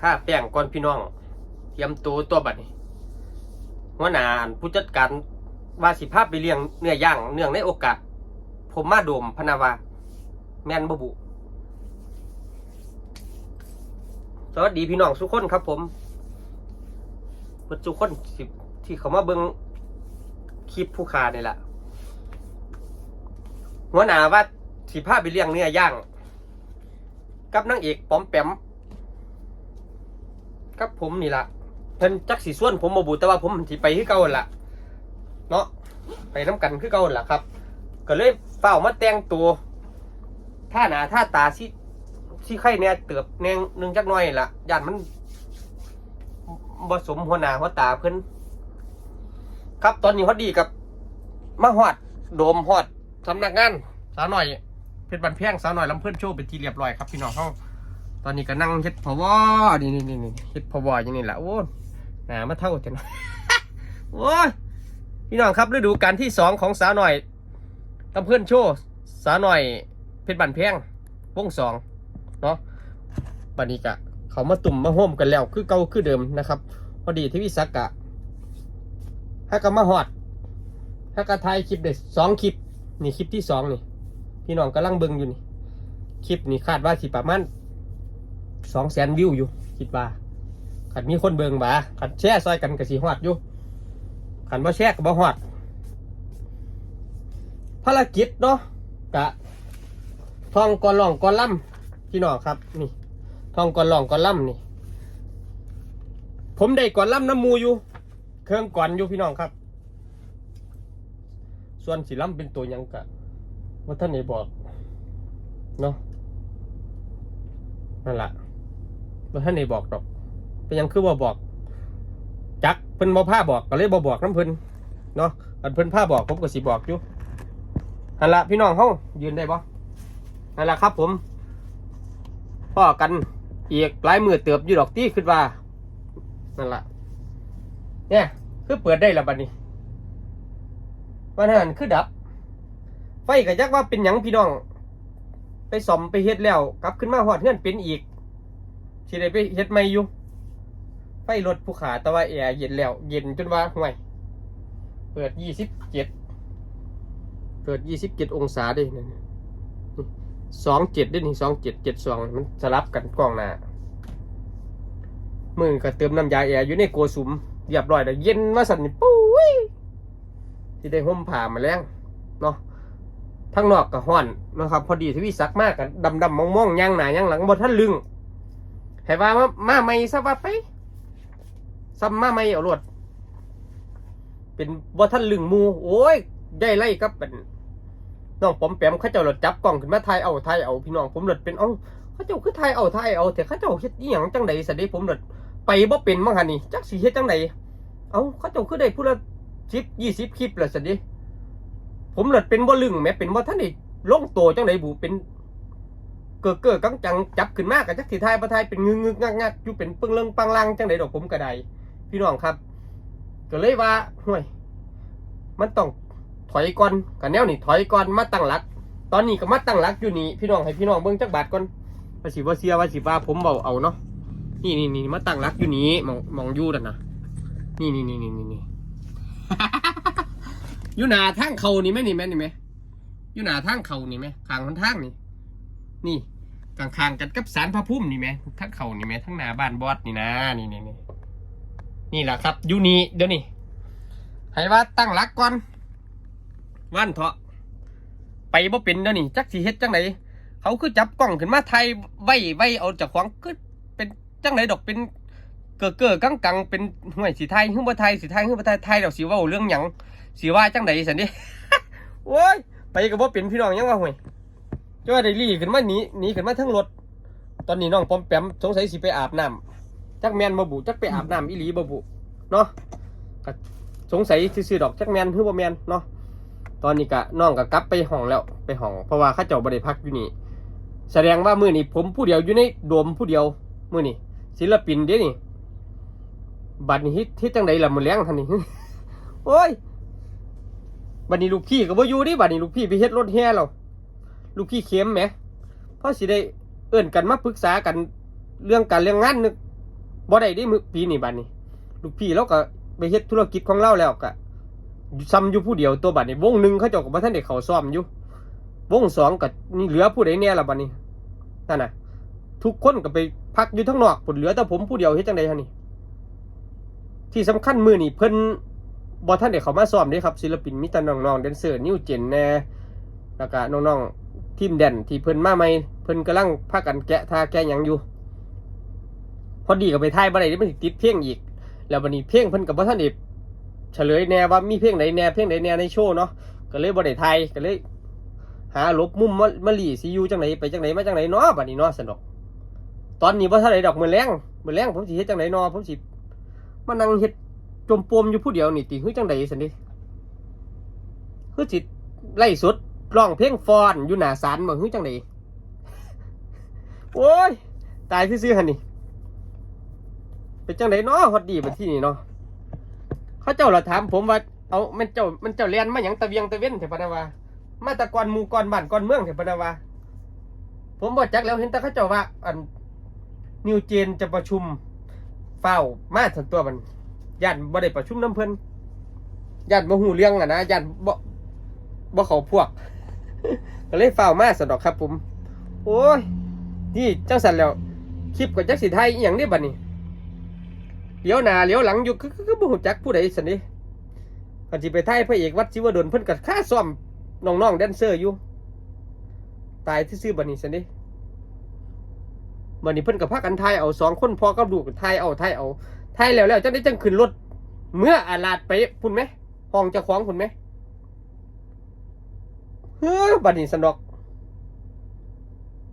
ถ้าแป้งก่อนพี่น้อง เตรียมตัวตัวบัดนี้หัวหน้าผู้จัดการว่าสิภาพไปเลี้ยงเนื้อย่างเนื่องในโอกาส ผมมาดมพนาวา แม่นบบุ สวัสดีพี่น้องทุกคนครับผมปิดทุคนสิที่เขามาเบิงคลิปผู้ขาเนี่ยแหละหัวหน้าว่าสิภาพไปเลี้ยงเนื้อย่าง กับนางเอกป้อมแปม กับผมนี่ละเพิ่นจักสีส่วนผมบ่บูแต่ว่าผมสิไปคือเก่าหั่นล่ะเนาะไปน้ำกันคือเก่าหั่นล่ะครับ ก็เลยเฝ้ามาแต่งตัวท่าหนาท่าตาสิสิไข่เนี่ยเติบแนงหนึงจักหน่อยล่ะย่านมันบ่สมหัวหน้าหัวตาเพิ่นครับตอนนี้ฮอดดีกับมาฮอดโดมฮอดสำนักงานสาวหน่อยเพชรบันเพียงสาวหน่อยลำเพื่อนโชว์เป็นที่เรียบร้อยครับพี่น้องเขา ตอนนี้ก็นั่งเฮ็ดพะวอนี่นี่นี่เฮ็ดพะวออย่างนี้แหละโอ้หนามาเท่าจังโอ้ยพี่น้องครับฤดูกาลที่สองของสาวหน่อยลำเพื่อนโชว์สาวหน่อยเพชรบันเพียงวงสองเนาะบันนี้กะเขามาตุ่มมาโฮมกันแล้ว คือเก่าคือเดิมนะครับ พอดีที่วิสักกะให้กับมาฮอดให้กับถ่ายคลิปเด็ดสองคลิปนี่คลิปที่สองนี่ พี่น้องกำลังเบิ่งอยู่นี่ คลิปนี้คาดว่าสิประมาณ สองแสนวิวอยู่ คิดว่าขันมีคนเบิงบ่าขันแชร์ซอยกันกับสีฮอดอยู่ขันว่าแชร์กับบ่ฮอดภารกิจเนาะกะทองกอนล่องกอนล่ำพี่น้องครับ นี่ ทองกอนล่องกอนล่ำนี่ ผมได้กอนล่ำน้ำมูอยู่ เครื่องก่อนอยู่พี่น้องครับ ส่วนสีล่ำเป็นตัวยังกะว่าท่านไหนบอกเนาะนั่นแหละ ว่ท่านไหนบอกดอก เป็นยังคือว่าบอก จักเพิ่นบ่ผ้าบอกก็เลยบ่บอกน้ำเพิ่นเนาะอันเพิ่นผ้าบอกผมก็สิบอกอยู่นั่นละพี่น้องเฮายืนได้บ่นั่นละครับผมพ่อกันอีกหลายมือเติบอยู่ดอกตี้ขึ้นว่านั่นละเนี่ยคือเปิดได้และบัดนี้วันนั้นคือดับ ไฟก็ยักว่าเป็นหยังพี่น้อง ไปซ่อมไปเฮ็ดแล้ว กลับขึ้นมาหอดเงื่อนเป็นอีก สิได้ไปเฮ็ดใหม่อยู่ไฟรถผู้ขาแต่ว่าแอร์เย็นแล้ว เย็นจนว่าห่วยเปิดยี่สิบเจ็ดเปิดยี่สิบเจ็ดองศาด้นั่นสองเจ็ดได้นี่สองเจ็ดเจ็ดสองมันสลับกันกล้องหน้ามือก็เติมน้ำยาแอร์อยู่ในโกสุมเรียบร้อยแล้วเย็นมาสั่นปุ้ยที่ได้ห่มผ้ามาแล้วเนาะทั้งนอกกับห้อนนะครับ พอดีทวีสักมากกับดำดำมองมองย่างหนาย่างหลังบนท่านลึง ให้ว่ามาไม่ซะว่าไปซ้ำมาไม่เอารวดเป็นบ่ท่านลึงมู โอ้ยได้ไล่กับเป็นน้องปอมแปมเขาเจ้าหลดจับกล้องขึ้นมาถ่ายเอาถ่ายเอาพี่น้องผมหลดเป็นเอ้าเขาเจ้าคือถ่ายเอาถ่ายเอาแต่เขาเจ้าเฮ็ดอีหยังจังใดสะเดผมหลดไปบ่เป็นมั้งหันนี่จักสิเฮ็ดจังใดเอ้าเขาเจ้าคือได้ผู้ละสิบยี่สิบคลิปละสะเดผมหลดเป็นบ่ลึงแหม้เป็นบ่ท่านนี่ลงโตจังไดบุเป็น เกิดเกิดกังจังจับขึ้นมากกับจักสิทายบ่ทยเป็นงึงงึกงักงักอยู่เป็นปึ้งเลิงปังลังจังไดดอกผมก็ไดพี่น้องครับ ก็เลยว่าห่วย มันต้องถอยก่อนกันแนวนี่ถอยก่อนมาตั้งหลัก ตอนนี้ก็มาตั้งหลักอยู่นี่พี่น้องให้พี่น้องเบิ่งจักบาทก่อนว่าสิว่าเสียว่าสิว่าผมเบาเอาเนาะนี่นี่นี่มาตั้งหลักอยู่นี่มองมองยู่นั่นนะนี่นี่นี่นี่นี่นี่อยู่หนาทางเขานี่ไหมนี่ไหมนี่ไหมอยู่หนาทางเขานี่ไหมขางคนทางนี่ นี่ กลางๆกันกับสารพระพุ่มนี่ไหมทางเขานี่ไหมทั้งหน้าบ้านบอดนี่นะนี่นี่นี่นี่แหละครับยูนีเดี๋ยวนี้ให้ว่าตั้งหลักก่อนวันเถาะไปบ่เป็นเดี๋ยวนี้จักสิเฮ็ดจังไหนเขาคือจับกล้องขึ้นมาไทยไว้ไว้เอาจากของคือเป็นจังไหนดอกเป็นเก้อเก้อกังกังๆเป็นห่วยสีไทยหึ่งบ่ไทยสีไทยหึ่งบ่ไทยไทยดอกสีว่าเรื่องหยังสีว่าจังใดสันดิโอ้ยไปกับว่เป็นพี่น้องยังว่าห่วย จ้าได้รีขึ้นมาหนีหนีขึ้นมาทั้งรถ ตอนนี้น้องปอมแปมสงสัยสิไปอาบน้ำจักแมนบ่บุจักไปอาบน้ำอีหลีบ่บุเนาะก็สงสัยซื่อๆดอกจักแมนหรือบ่แมนเนาะตอนนี้ก็น้องก็กลับไปห้องแล้วไปห้อง เพราะว่าข้าเจ้าบ่ได้พักอยู่นี่ แสดงว่ามื้อนี้ผมผู้เดียวอยู่ในโดมผู้เดียวมื้อนี้ศิลปินเด้นี่บัดนี้ฮ็ดเฮ็ดจังไดล่ะมื้อแลงท่านนี่โอ้ยบัดนี้ลูกพี่ก็บ่อยู่ดิบัดนี้ลูกพี่ไปเฮ็ดรถแห่แล้ว ลูกพี่เข้มแหมเพราะสิได้เอิ้นกันมาปรึกษากันเรื่องการเรื่องงานนึกบ่ได้ดิมือปีนี้บัดนี้ ลูกพี่เราก็ไปเฮ็ดธุรกิจของเราแล้วก็ซ้ำอยู่ผู้เดียวตัวบัดนี้ วงหนึ่งเขาเจ้าก็บ่ทันได้เขาซ้อมอยู่วงสองก็นี่เหลือผู้ใดแน่ละบัดนี้นั่นน่ะ ทุกคนก็ไปพักอยู่ทั้งนอกพุ่นเหลือแต่ผมผู้เดียวเฮ็ดจังได๋ฮะนี่ที่สำคัญมือนี่เพิ่นบ่ทันได้เขามาซ้อมด้วยครับศิลปินมีแต่น้องๆแดนเซอร์นิวเจนแน่แล้วก็น้องๆ ทีมแดนที่เพิ่นมาใหม่เพิ่นกำลังพากันแกะท่าแกะหยังอยู่ พอดีก็ไปถ่ายบ่ได้เดี๋ยวมันสิติดเพลงอีก แล้วบัดนี้เพลงเพิ่นก็บ่ทันได้เฉลยแน่ว่ามีเพลงไหนแน่เพลงไหนแน่ในโชว์เนาะก็เลยบ่ได้ถ่ายก็เลย หาลบมุมมามาหลีสิอยู่จังไหนไปจังไหนมาจังไหนเนาะบัดนี้เนาะสนุกตอนนี้บ่ทันได้ดอกมือแรงมือแรงผมสิเฮ็ดจังไหนเนาะผมสิมานั่งเฮ็ดจมปมอยู่ผู้เดียวนี่ติคือจังไดซั่นดิคือสิไล่สุด ร้องเพลงฟอนอยู่หน้าศาลบ่คือจังไดโอ้ย ตายซื่อๆหั่นนี่เป็นจังไดเนาะฮอดดีบัดที่นี่เนาะเขาเจ้าละถามผมว่าเอามันเจ้ามันเจ้าเรียนมาหยังตะเวียงตะเว้นเถอะพะนะวามาตะกอนหมู่กอนบ้านกอนเมืองเถอะพะนะวาผมบ่จักแล้วเห็นแต่เขาเจ้าว่าอันนิวเจนจะประชุมเฝ้ามาทั้งตัวมันย่านบ่ได้ประชุมน้ำเพิ่นย่านบ่ฮู้เรื่องอะนะย่านบ่บ่เข้าพวก ก็เลยเฝ้ามาสะดอกครับผม โอ้ยนี่จังสันแล้ว คลิปก็จักสิไทยอีหยังนี่บัดนี้เลี้ยวหน้าเลี้ยวหลังอยู่คือคือบ่ฮู้จักผู้ใดสันนี่ก็สิไปไทยพระเอกวัดศิวดลเพิ่นก็ค่าซ่อมน้องๆแดนเซอร์อยู่ ตายที่ซื่อบัดนี้สันนี่บัดนี้เพิ่นก็พากันไทยเอาสองคนพอกับลูกับไทยเอาไทยเอาไทยแล้วแล้วจังได้จังขึ้นรถเมื่ออาลาดไปพุ่นไหมห้องเจ้าของพุ่นไหม เฮ้อบัดนี้สนอก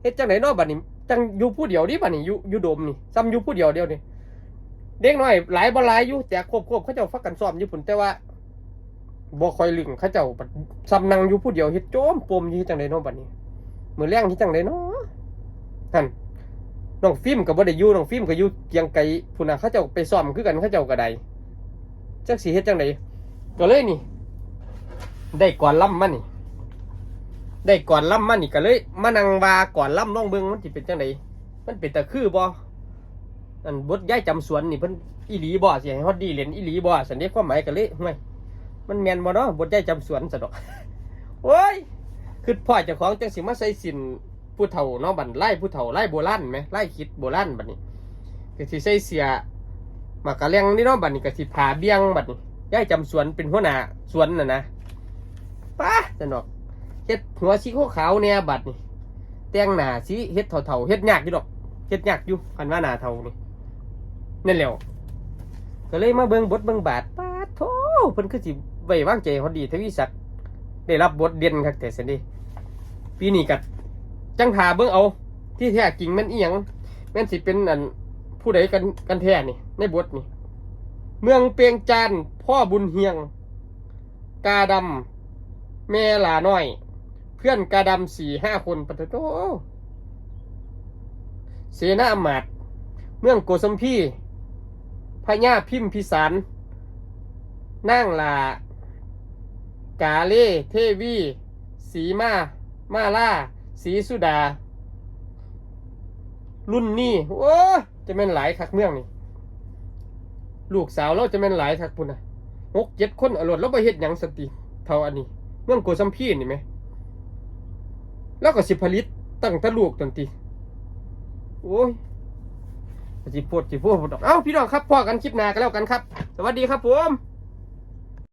เฮ็ดจังไหนเนาะบัดนี้ จังอยู่ผู้เดียวดิบัดนี้อยู่อยู่โดมนี่ซ้ำอยู่ผู้เดียวเดียวนี่เด็กน้อยหลายบ่หลายอยู่แต่ควบควบเขาเจ้าฟักกันซ้อมอยู่พุ่นแต่ว่าบ่ค่อยลึงเขาเจ้าซ้ำนั่งอยู่ผู้เดียวเฮ็ดโจมปมอยู่จังไดเนาะบัดนี้มื้อแรงเฮ็ดจังไดเนาะนั่นน้องฟิล์มก็บ่ได้อยู่น้องฟิล์มก็อยู่เกียงไกรพุ่นน่ะเขาเจ้าไปซ้อมคือกันเขาเจ้าก็ได้จักสิเฮ็ดจังไดก็เลยนี่ ได้ก่อนล่ำมานี่ ได้ก่อนล่ำมานี่ก็เลยมานังว่าก่อนล่ำล่องเบิงมันสิเป็นจังไดมันเป็นตะคือบ่อันบทย้ายจำสวนนี่เพิ่นอีหลีบ่สิให้ฮอดดีเล่นอีหลีบ่สันนี้ความหมายก็เลยห่วยมันแมนบ่เนาะบทย้ายจำสวนซะดอกโอ้ยคือพ่อเจ้าของจังสิมาใส่สินผู้เฒ่าเนาะบัดไล่ผู้เฒ่าไล่โบราณไหมไล่คิดโบราณบัดนี้ก็สิใส่เสียหมากกะเลียงนี่เนาะบัดนี้ก็สิผาเบี้ยงบัดนี้ย้ายจำสวนเป็นหัวหน้าสวนน่ะนะป้าสนอก เฮ็ดหัวสีขาวเนี่ยบัดนี้แต่งหน้าสีเฮ็ดเฒ่าๆเฮ็ดยากอยู่ดอกเฮ็ดยากอยู่คันว่าหน้าเท่านี่นั่นแหล้วก็เลยมาเบิ่งบทเบิ่งบาทปาดโธเพิ่นคือสิไว้วางใจฮอดดีทวีศักดิ์ได้รับบทเด่นคักแต่ซั่นดิปีนี้ก็จังหาเบิ่งเอา ที่แท้จริงแม่นอีหยังแม่นสิเป็นอันผู้ใดกันกันแท้นี่ในบทนี่เมืองเปียงจานพ่อบุญเฮียง กาดำแม่หลาน้อย เพื่อนกาดำสี่ห้าคนปะโตเสนาอมาตเมืองโกสัมพีพญาพิมพิสารนั่งลากาเล่เทวีสีมามาล่าสีสุดา รุ่นนี้โอ้จะเป็นหลายคักเมืองนี่ลูกสาวเราจะเป็นหลายคักพุ่นนะหกเจ็ดคนอรวดแล้วไปเฮ็ดหยังสติเท่าอันนี้ เมืองโกสัมพีนี่ไหม แล้วก็สิผลิตตั้งแต่ลูกตันทีโอ้ยสิปวดสิปวดเอ้าพี่น้องครับพอกันคลิปหน้ากันแล้วกันครับ สวัสดีครับผม